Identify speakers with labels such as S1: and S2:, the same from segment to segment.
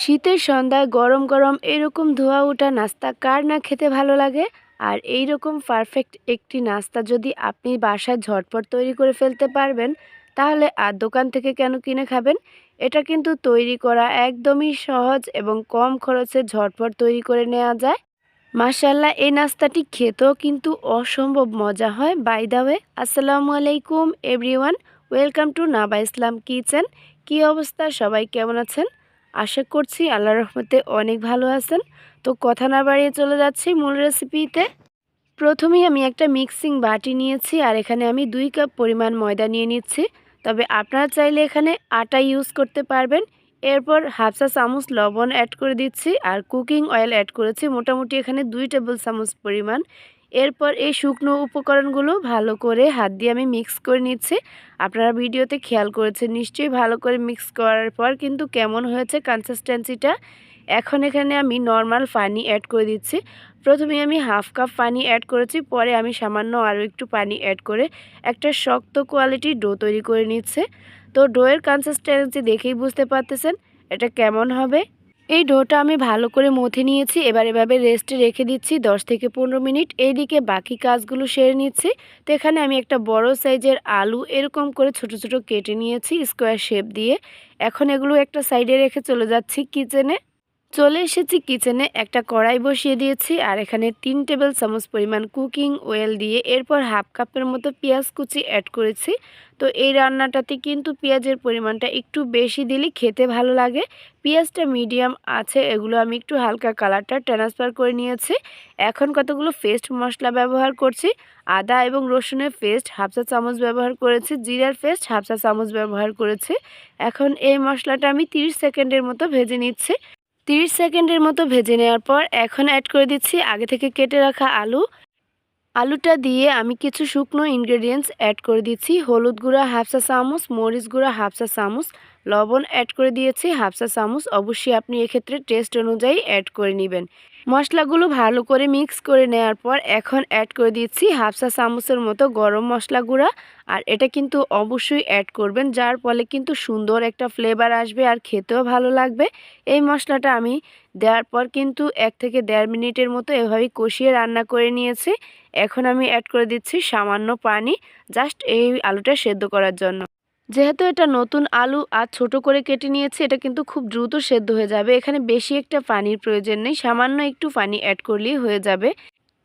S1: শীতের সন্ধ্যায় গরম গরম এরকম ধোয়া ওঠা নাস্তা কার না খেতে ভালো লাগে? আর এই রকম পারফেক্ট একটি নাস্তা যদি আপনি বাসায় ঝটপট তৈরি করে ফেলতে পারবেন, তাহলে আর দোকান থেকে কেন কিনে খাবেন? এটা কিন্তু তৈরি করা একদমই সহজ এবং কম খরচে ঝটপট তৈরি করে নেওয়া যায়। মাশাল্লাহ এই নাস্তাটি খেতেও কিন্তু অসম্ভব মজা হয় বাই দা ওয়ে আসসালামু আলাইকুম everyone welcome to Naba Islam kitchen কী অবস্থা? সবাই কেমন আছেন? আশা করছি আল্লাহ রহমতে অনেক ভালো আছেন। তো কথা না বাড়িয়ে চলে যাচ্ছি মূল রেসিপিতে প্রথমেই আমি একটা মিক্সিং বাটি নিয়েছি আর এখানে আমি দুই কাপ পরিমাণ ময়দা নিয়ে নিচ্ছি। তবে আপনারা চাইলে এখানে আটা ইউজ করতে পারবেন। এরপর হাফসা চামচ লবণ অ্যাড করে দিচ্ছি আর কুকিং অয়েল অ্যাড করেছি। মোটামুটি এখানে দুই টেবিল চামচ পরিমাণ। এরপর এই শুকনো উপকরণগুলো ভালো করে হাত দিয়ে আমি মিক্স করে নিচ্ছি। আপনারা ভিডিওতে খেয়াল করেছেন, নিশ্চয়ই ভালো করে মিক্স করার পর কিন্তু কেমন হয়েছে কনসিস্টেন্সিটা এখন এখানে আমি নর্মাল পানি অ্যাড করে দিচ্ছি। প্রথমে আমি হাফ কাপ পানি অ্যাড করেছি, পরে আমি সামান্য আরও একটু পানি অ্যাড করে একটা শক্ত কোয়ালিটির ডো তৈরি করে নিচ্ছে। তো ডোয়ের কনসিস্টেন্সি দেখেই বুঝতে পারতেছেন, এটা কেমন হবে? এই ডোটা আমি ভালো করে মথে নিয়েছি, এবার এভাবে রেস্টে রেখে দিচ্ছি 10 থেকে পনেরো মিনিট। এইদিকে বাকি কাজগুলো সেরে নিচ্ছি। তো এখানে আমি একটা বড় সাইজের আলু এরকম করে ছোট ছোট কেটে নিয়েছি স্কোয়ার শেপ দিয়ে। এখন এগুলো একটা সাইডে রেখে চলে যাচ্ছি কিচেনে চলে এসেছি কিচেনে, একটা কড়াই বসিয়ে দিয়েছি আর এখানে তিন টেবিল চামচ পরিমাণ কুকিং ওয়েল দিয়ে এরপর হাফ কাপের মতো পেঁয়াজ কুচি অ্যাড করেছি। তো এই রান্নাটাতে কিন্তু পেঁয়াজের পরিমাণটা একটু বেশি দিলে খেতে ভালো লাগে। পেঁয়াজটা মিডিয়াম আছে, এগুলো আমি একটু হালকা কালারটা ট্রান্সফার করে নিয়েছি। এখন কতগুলো পেস্ট মশলা ব্যবহার করছি? আদা এবং রসুনের পেস্ট হাফসা চামচ ব্যবহার করেছি, জিরার পেস্ট হাফসা চামচ ব্যবহার করেছি। এখন এই মশলাটা আমি 30 সেকেন্ডের মতো ভেজে নিচ্ছি। তিরিশ সেকেন্ডের মতো ভেজে নেওয়ার পর এখন অ্যাড করে দিচ্ছি আগে থেকে কেটে রাখা আলু। আলুটা দিয়ে আমি কিছু শুকনো ইনগ্রেডিয়েন্টস অ্যাড করে দিচ্ছি। হলুদ গুঁড়া হাফসা চামচ, মরিচ গুঁড়া হাফসা চামচ, লবণ অ্যাড করে দিয়েছি হাফসা চামচ। অবশ্যই আপনি এক্ষেত্রে টেস্ট অনুযায়ী অ্যাড করে নেবেন। মশলাগুলো ভালো করে মিক্স করে নেওয়ার পর এখন অ্যাড করে দিচ্ছি হাফসা চামচের মতো গরম মশলা গুঁড়া। আর এটা কিন্তু অবশ্যই অ্যাড করবেন, যার ফলে কিন্তু সুন্দর একটা ফ্লেভার আসবে আর খেতেও ভালো লাগবে। এই মশলাটা আমি দেওয়ার পর কিন্তু এক থেকে দেড় মিনিটের মতো এভাবেই কষিয়ে রান্না করে নিয়েছি। এখন আমি অ্যাড করে দিচ্ছি সামান্য পানি জাস্ট এই আলুটা সেদ্ধ করার জন্য। যেহেতু এটা নতুন আলু আর ছোট করে কেটে নিয়েছি, এটা কিন্তু খুব দ্রুত সেদ্ধ হয়ে যাবে। এখানে বেশি একটা পানির প্রয়োজন নেই, সামান্য একটু পানি অ্যাড করলেই হয়ে যাবে।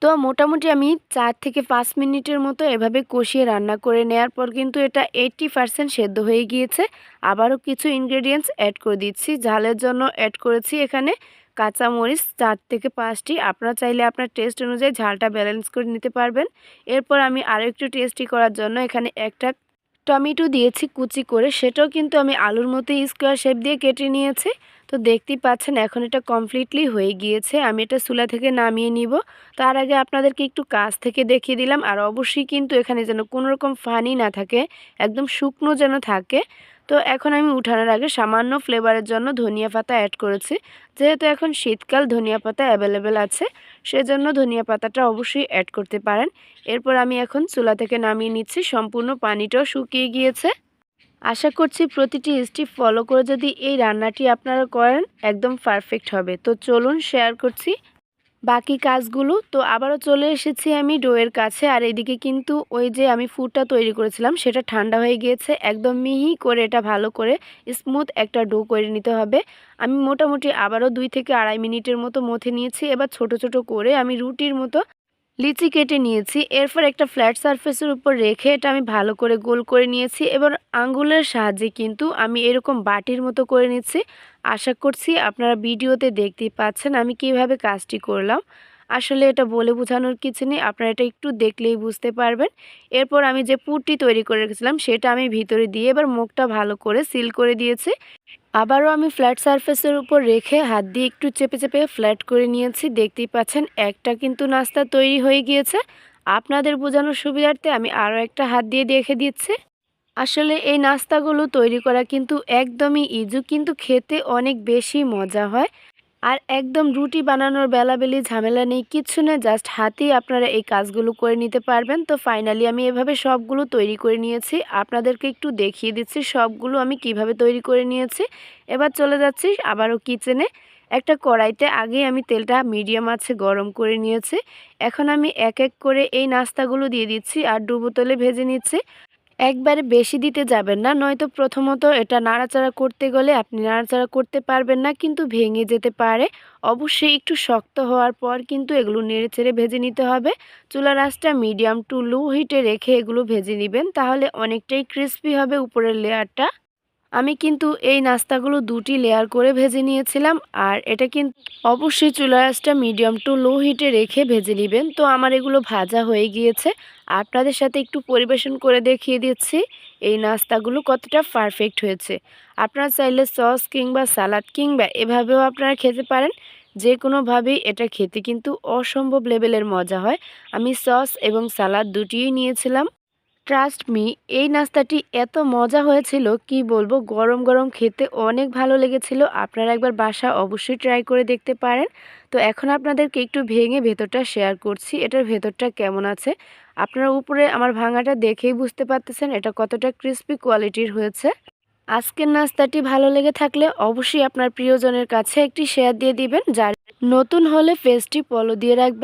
S1: তো মোটামুটি আমি চার থেকে পাঁচ মিনিটের মতো এভাবে কষিয়ে রান্না করে নেওয়ার পর কিন্তু এটা এইটটি পারসেন্ট সেদ্ধ হয়ে গিয়েছে। আবারও কিছু ইনগ্রেডিয়েন্টস অ্যাড করে দিচ্ছি। ঝালের জন্য অ্যাড করেছি এখানে কাঁচামরিচ চার থেকে পাঁচটি। আপনারা চাইলে আপনার টেস্ট অনুযায়ী ঝালটা ব্যালেন্স করে নিতে পারবেন। এরপর আমি আরও একটু টেস্টি করার জন্য এখানে একটা টমেটো দিয়েছি কুচি করে। সেটাও কিন্তু আমি আলুর মতো স্কোয়ার শেপ দিয়ে কেটে নিয়েছি। তো দেখতেই পাচ্ছেন এখন এটা কমপ্লিটলি হয়ে গিয়েছে। আমি এটা চুলা থেকে নামিয়ে নিব। তার আগে আপনাদেরকে একটু কাছ থেকে দেখিয়ে দিলাম। আর অবশ্যই কিন্তু এখানে যেন কোনো রকম ফানি না থাকে, একদম শুকনো যেন থাকে। তো এখন আমি উঠানোর আগে সামান্য ফ্লেভারের জন্য ধনিয়া পাতা অ্যাড করেছি। যেহেতু এখন শীতকাল, ধনিয়া পাতা অ্যাভেলেবেল আছে, সেজন্য ধনিয়া পাতাটা অবশ্যই অ্যাড করতে পারেন। এরপর আমি এখন চুলা থেকে নামিয়ে নিচ্ছি। সম্পূর্ণ পানিটাও শুকিয়ে গিয়েছে। আশা করছি প্রতিটি স্টিপ ফলো করে যদি এই রান্নাটি আপনারা করেন, একদম পারফেক্ট হবে। তো চলুন শেয়ার করছি বাকি কাজগুলো। তো আবারও চলে এসেছি আমি ডোয়ের কাছে। আর এদিকে কিন্তু ওই যে আমি ফুডটা তৈরি করেছিলাম, সেটা ঠান্ডা হয়ে গিয়েছে। একদম মিহি করে এটা ভালো করে স্মুথ একটা ডো করে নিতে হবে। আমি মোটামুটি আবারও দুই থেকে আড়াই মিনিটের মতো মথে নিয়েছি। এবার ছোট ছোট করে আমি রুটির মতো লিচি কেটে নিয়েছি। এরপর একটা ফ্ল্যাট সারফেসের উপর রেখে এটা আমি ভালো করে গোল করে নিয়েছি এবার আঙ্গুলের সাহায্যে কিন্তু আমি এরকম বাটির মতো করে নিচ্ছি। আশা করছি আপনারা ভিডিওতে দেখতেই পাচ্ছেন আমি কীভাবে কাজটি করলাম। আসলে এটা বলে বোঝানোর কিছু নেই, আপনারা এটা একটু দেখলেই বুঝতে পারবেন। এরপর আমি যে পুরটি তৈরি করে রেখেছিলাম সেটা আমি ভিতরে দিয়ে এবার মুখটা ভালো করে সিল করে দিয়েছি। আবারও আমি ফ্ল্যাট সারফেসের উপর রেখে হাত দিয়ে একটু চেপে চেপে ফ্ল্যাট করে নিয়েছি। দেখতেই পাচ্ছেন, একটা কিন্তু নাস্তা তৈরি হয়ে গিয়েছে। আপনাদের বোঝানোর সুবিধার্থে আমি আরও একটা হাত দিয়ে দেখে দিচ্ছি। আসলে এই নাস্তাগুলো তৈরি করা কিন্তু একদমই ইজু কিন্তু খেতে অনেক বেশি মজা হয়। আর একদম রুটি বানানোর বেলাবেলি ঝামেলা নেই, কিচ্ছু নেই জাস্ট হাতেই আপনারা এই কাজগুলো করে নিতে পারবেন। তো ফাইনালি আমি এভাবে সবগুলো তৈরি করে নিয়েছি। আপনাদেরকে একটু দেখিয়ে দিচ্ছি সবগুলো আমি কীভাবে তৈরি করে নিয়েছি। এবার চলে যাচ্ছি আবারও কিচেনে একটা কড়াইতে আগে আমি তেলটা মিডিয়াম আছে, গরম করে নিয়েছি। এখন আমি এক এক করে এই নাস্তাগুলো দিয়ে দিচ্ছি আর ডুবো তেলে ভেজে নিচ্ছি। একবারে বেশি দিতে যাবেন না, নয়তো প্রথমত এটা নাড়াচাড়া করতে গেলে আপনি নাড়াচাড়া করতে পারবেন না, কিন্তু ভেঙে যেতে পারে। অবশ্যই একটু শক্ত হওয়ার পর কিন্তু এগুলো নেড়ে ছেড়ে ভেজে নিতে হবে। চুলার আঁচটা মিডিয়াম টু লো হিটে রেখে এগুলো ভেজে নেবেন, তাহলে অনেকটাই ক্রিস্পি হবে উপরের লেয়ারটা আমি কিন্তু এই নাস্তাগুলো দুটি লেয়ার করে ভেজে নিয়েছিলাম, আর এটা কিন্তু অবশ্যই চুলার মিডিয়াম টু লো হিটে রেখে ভেজে নেবেন। তো আমার এগুলো ভাজা হয়ে গিয়েছে। আপনাদের সাথে একটু পরিবেশন করে দেখিয়ে দিচ্ছি এই নাস্তাগুলো কতটা পারফেক্ট হয়েছে। আপনারা চাইলে সস কিংবা সালাদ কিংবা এভাবেও আপনারা খেতে পারেন। যে কোনোভাবেই এটা খেতে কিন্তু অসম্ভব লেভেলের মজা হয়। আমি সস এবং সালাদ দুটিই নিয়েছিলাম। ট্রাস্ট মি এই নাস্তাটি এত মজা হয়েছিল, কি বলব, গরম গরম খেতে অনেক ভালো লেগেছিল। আপনারা একবার বাসা অবশ্যই ট্রাই করে দেখতে পারেন। তো এখন আপনাদেরকে একটু ভেঙে ভেতরটা শেয়ার করছি, এটার ভেতরটা কেমন আছে? আপনারা উপরে আমার ভাঙাটা দেখেই বুঝতে পারতেছেন এটা কতটা ক্রিস্পি কোয়ালিটির হয়েছে। আজকের নাস্তাটি ভালো লেগে থাকলে অবশ্যই আপনার প্রিয়জনের কাছে একটি শেয়ার দিয়ে দিবেন, যার নতুন হলে পেজটি ফলো দিয়ে রাখবেন।